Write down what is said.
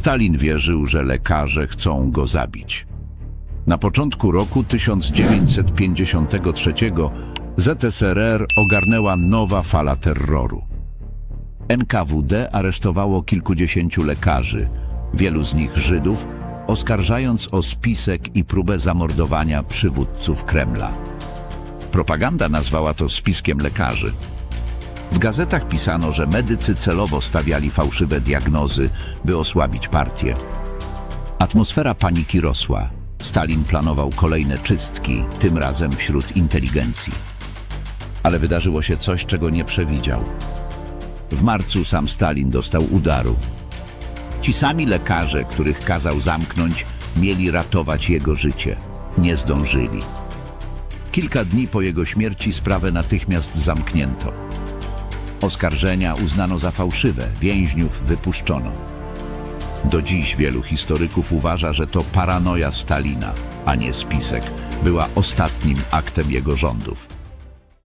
Stalin wierzył, że lekarze chcą go zabić. Na początku roku 1953 ZSRR ogarnęła nowa fala terroru. NKWD aresztowało kilkudziesięciu lekarzy, wielu z nich Żydów, oskarżając o spisek i próbę zamordowania przywódców Kremla. Propaganda nazwała to spiskiem lekarzy. W gazetach pisano, że medycy celowo stawiali fałszywe diagnozy, by osłabić partię. Atmosfera paniki rosła. Stalin planował kolejne czystki, tym razem wśród inteligencji. Ale wydarzyło się coś, czego nie przewidział. W marcu sam Stalin dostał udaru. Ci sami lekarze, których kazał zamknąć, mieli ratować jego życie. Nie zdążyli. Kilka dni po jego śmierci sprawę natychmiast zamknięto. Oskarżenia uznano za fałszywe, więźniów wypuszczono. Do dziś wielu historyków uważa, że to paranoja Stalina, a nie spisek, była ostatnim aktem jego rządów.